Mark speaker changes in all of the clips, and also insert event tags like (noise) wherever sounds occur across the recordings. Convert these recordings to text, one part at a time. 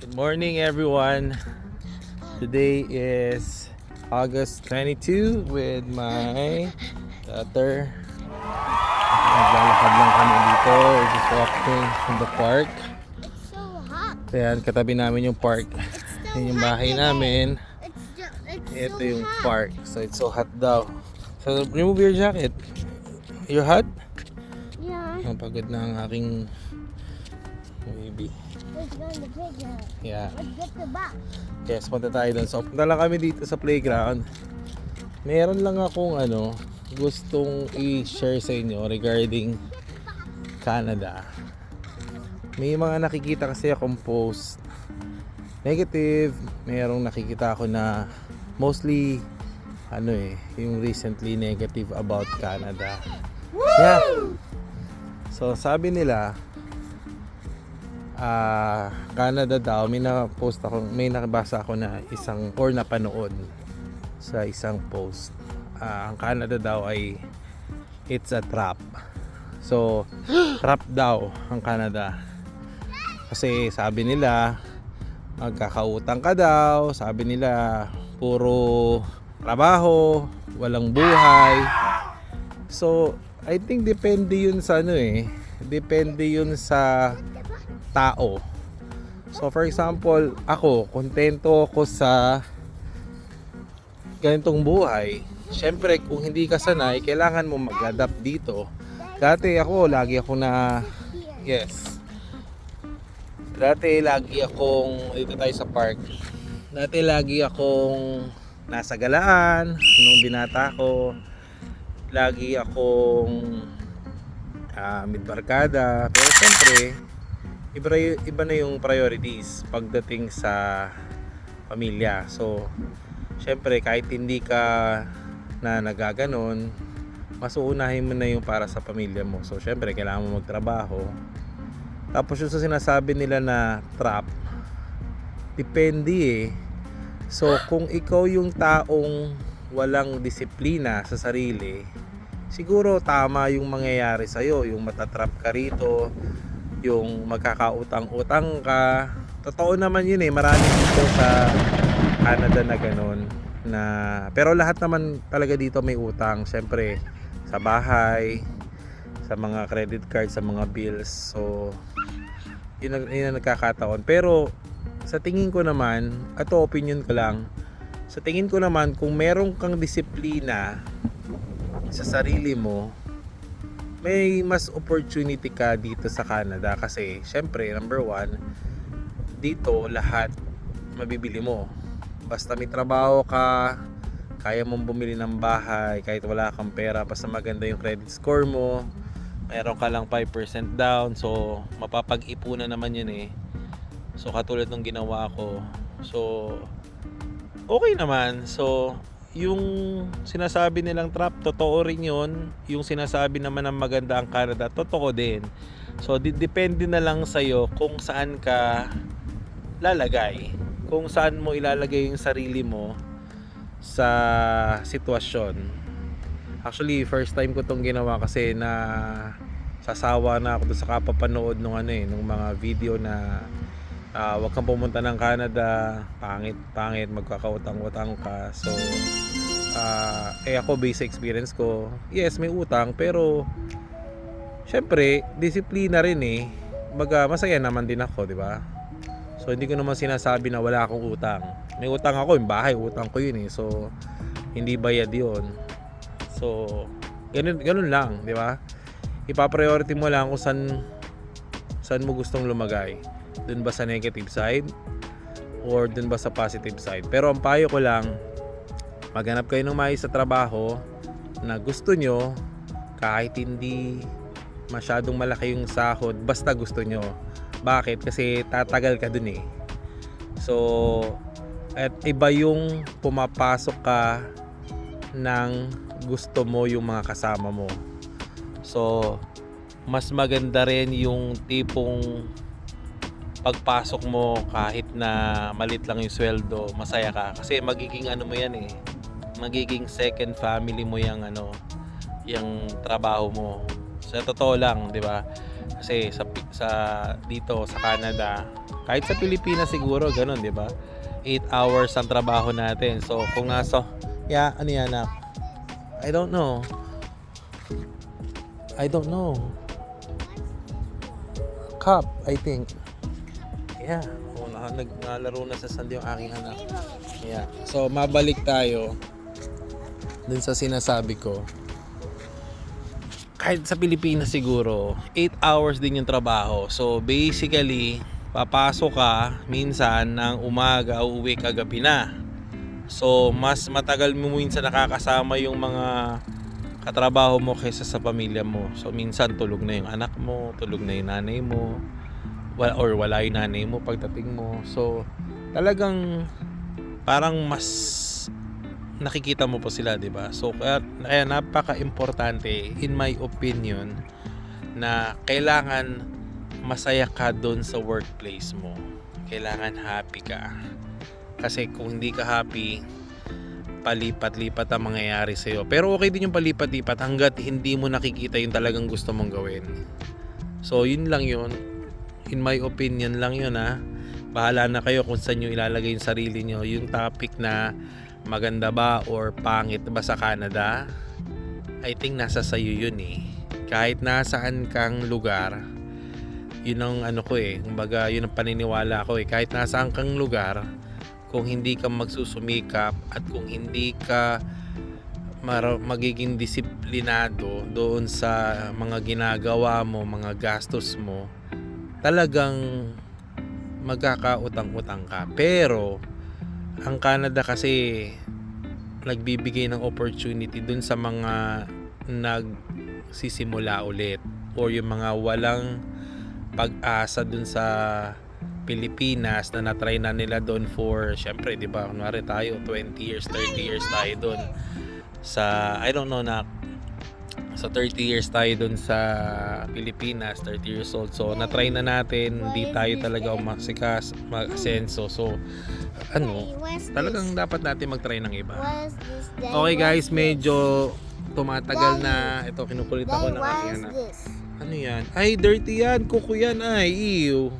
Speaker 1: Good morning, everyone. Today is August 22 with my daughter. Naglalakad lang kami dito. We're just walking from the park.
Speaker 2: It's so hot.
Speaker 1: Ayan, katabi namin yung park.
Speaker 2: It's so
Speaker 1: Yan yung bahay
Speaker 2: today.
Speaker 1: namin.
Speaker 2: It's just, it's
Speaker 1: Ito
Speaker 2: so
Speaker 1: yung
Speaker 2: hot.
Speaker 1: park. So it's so hot daw. So remove your jacket. You're hot?
Speaker 2: Yeah,
Speaker 1: Ang pagod na ang aking baby. Yeah.
Speaker 2: Let's get the box.
Speaker 1: Yes, punta tayo doon. So, punta lang kami dito sa playground. Meron lang akong ano, gustong i-share sa inyo regarding Canada. May mga nakikita kasi akong post negative. Merong nakikita ako na mostly ano eh, yung recently negative about Canada. Yeah. So, sabi nila, ah Canada daw may na-post ako may nakabasa ako na isang or napanood sa isang post. Ah, ang Canada daw ay it's a trap. So (gasps) trap daw ang Canada. Kasi sabi nila magkakautang ka daw sabi nila puro trabaho walang buhay. So I think depende yun sa ano eh depende yun sa tao. So for example, ako, kontento ako sa ganitong buhay. Siyempre, kung hindi ka sanay, kailangan mo mag-adapt dito. Dati ako, lagi ako na, yes. Dati lagi akong, dito tayo sa park. Dati lagi akong nasa galaan, nung binata ko. Lagi akong ah midbarkada. Pero siyempre, iba, iba na yung priorities pagdating sa pamilya. So, syempre kahit hindi ka na nagaganon, mas uunahin mo na yung para sa pamilya mo. So, syempre kailangan mo magtrabaho. Tapos yung sa sinasabi nila na trap, depende eh. So, kung ikaw yung taong walang disiplina sa sarili, siguro tama yung mangyayari sa'yo. Yung matatrap ka rito, yung magkakautang-utang ka. Totoo naman yun eh. Marami dito sa Canada na ganun. Na, pero lahat naman talaga dito may utang. Siyempre, sa bahay, sa mga credit card, sa mga bills. So, yun yun ang nagkakataon. Pero, sa tingin ko naman, ito opinion ko lang, sa tingin ko naman, kung meron kang disiplina sa sarili mo, may mas opportunity ka dito sa Canada kasi syempre number one dito lahat mabibili mo. Basta may trabaho ka kaya mong bumili ng bahay kahit wala kang pera basta maganda yung credit score mo mayroon ka lang 5% down so mapapag-ipunan naman yun eh. So katulad ng ginawa ko. So okay naman. So yung sinasabi nilang trap, totoo rin yun. Yung sinasabi naman ng maganda ang Canada, totoo din. So, di- depende na lang sa'yo kung saan ka lalagay. Kung saan mo ilalagay yung sarili mo sa sitwasyon. Actually, first time ko tong ginawa kasi na sasawa na ako sa kapapanood nung ano eh, nung mga video na ah, wag kang pumunta ng Canada, pangit, pangit, magkakautang-utang ka. So, ah, eh ako base experience ko, yes, may utang, pero syempre, disiplina rin eh. Baga, masaya naman din ako, di ba? So, hindi ko naman sinasabi na wala akong utang. May utang ako, yung bahay, utang ko yun eh. So, hindi bayad yun. So, ganun, ganun lang, di ba? Ipa-priority mo lang kung saan, saan mo gustong lumagay. Dun ba sa negative side? Or dun ba sa positive side? Pero ang payo ko lang, maghanap kayo ng maayos sa trabaho na gusto nyo kahit hindi masyadong malaki yung sahod, basta gusto nyo. Bakit? Kasi tatagal ka dun eh. So, at iba yung pumapasok ka ng gusto mo yung mga kasama mo. So, mas maganda rin yung tipong pagpasok mo kahit na malit lang yung sweldo, masaya ka. Kasi magiging ano mo yan eh. Magiging second family mo yung ano, yung trabaho mo. Sa totoo lang, 'di ba? Kasi sa sa dito sa Canada, Kahit sa Pilipinas siguro, ganun, di ba? 8 hours ang trabaho natin. So, kung nasa, yeah, ano yan, anak? I don't know. I don't know. Cup, I think. Yeah. Oh, na, naglalaro na sa sand yung aking anak. Yeah. So, mabalik tayo dun sa sinasabi ko. Kahit sa Pilipinas siguro, 8 hours din yung trabaho. So, basically, papasok ka minsan ng umaga, uuwi ka gabi na. So, mas matagal mo minsan nakakasama yung mga katrabaho mo kaysa sa pamilya mo. So, minsan tulog na yung anak mo, tulog na yung nanay mo, or wala yung nanay mo pagdating mo. So, talagang parang mas nakikita mo po sila, 'di ba? So kaya, kaya napaka-importante in my opinion na kailangan masaya ka doon sa workplace mo. Kailangan happy ka. Kasi kung hindi ka happy, palipat-lipat ang mangyayari sa'yo. Pero okay din yung palipat-lipat hanggat hindi mo nakikita yung talagang gusto mong gawin. So, yun lang yun. In my opinion lang yun ha. Bahala na kayo kung saan nyo ilalagay yung sarili nyo. Yung topic na maganda ba or pangit ba sa Canada, I think nasa sayo yun eh. Kahit nasaan kang lugar, yun ang ano ko eh. Kumbaga, yun ang paniniwala ko eh. Kahit nasaan kang lugar, kung hindi ka magsusumikap at kung hindi ka magiging disiplinado doon sa mga ginagawa mo, mga gastos mo, talagang magkakautang-utang ka. Pero, ang Canada kasi nagbibigay ng opportunity dun sa mga nagsisimula ulit or yung mga walang pag-asa dun sa Pilipinas na natry na nila doon for syempre 'di ba kunwari tayo 20 years 30 years tayo doon sa I don't know na sa 30 years tayo doon sa Pilipinas 30 years old. So natry na natin. Hindi tayo talaga umasikas mag-asenso. So ano talagang dapat natin mag-try ng iba. Okay guys medyo tumatagal na. Ito kinukulit ako ng aking anak. Ano yan? Ay dirty yan. Kuko yan ay. Ew.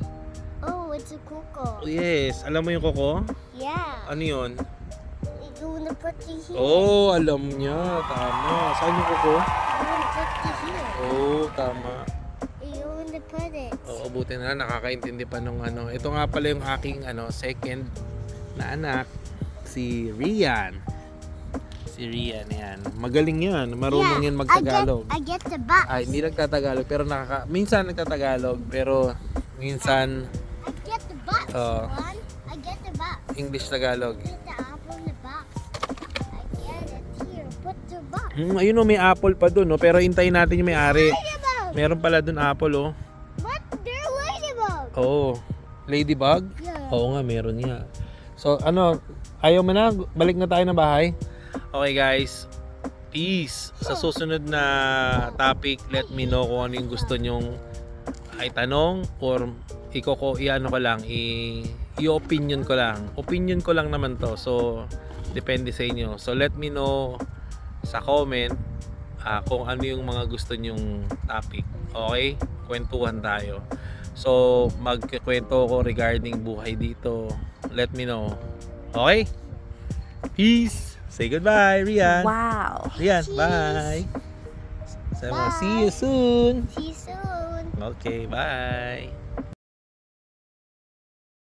Speaker 2: Oh, it's a cuckoo.
Speaker 1: yes. Alam mo yung kuko?
Speaker 2: Yeah.
Speaker 1: ano yun?
Speaker 2: You wanna put it here.
Speaker 1: oh alam niya. Tama. Saan yung kuko
Speaker 2: here.
Speaker 1: oh tama
Speaker 2: You wanna put it.
Speaker 1: Oo, buti na lang, nakakaintindi pa nung ano. Ito nga pala yung aking ano, second na anak, si Rian. Si Rian, yan. Magaling yan. Marunong yan magtagalog.
Speaker 2: I get, I get the box.
Speaker 1: Ay, hindi nagtatagalog, pero nakaka... Minsan nagtatagalog, pero minsan
Speaker 2: I get the box.
Speaker 1: Oh.
Speaker 2: One. I get the box.
Speaker 1: English-Tagalog. Hmm, ayun o, may apple pa dun, no? pero hintayin natin yung may-ari. Meron pala dun apple, oh.
Speaker 2: What? They're ladybug.
Speaker 1: Oo. Ladybug?
Speaker 2: Yeah.
Speaker 1: Oo nga, meron nga. So, ano, ayaw mo na? Balik na tayo ng bahay? Okay guys, peace. Sa susunod na topic, let me know kung ano yung gusto nyong ay tanong or iko ko iano ko lang i i-opinion ko lang. Opinion ko lang naman to. So depende sa inyo. So let me know sa comment ah, kung ano yung mga gusto nyong topic. Okay? Kwentuhan tayo. So magkikwento ko regarding buhay dito. Let me know. Okay? Peace. Say goodbye, Rian.
Speaker 3: Wow.
Speaker 1: Rian,
Speaker 2: Cheers.
Speaker 1: bye. Mo,
Speaker 2: Bye.
Speaker 1: see you soon.
Speaker 2: See you soon.
Speaker 1: Okay, bye.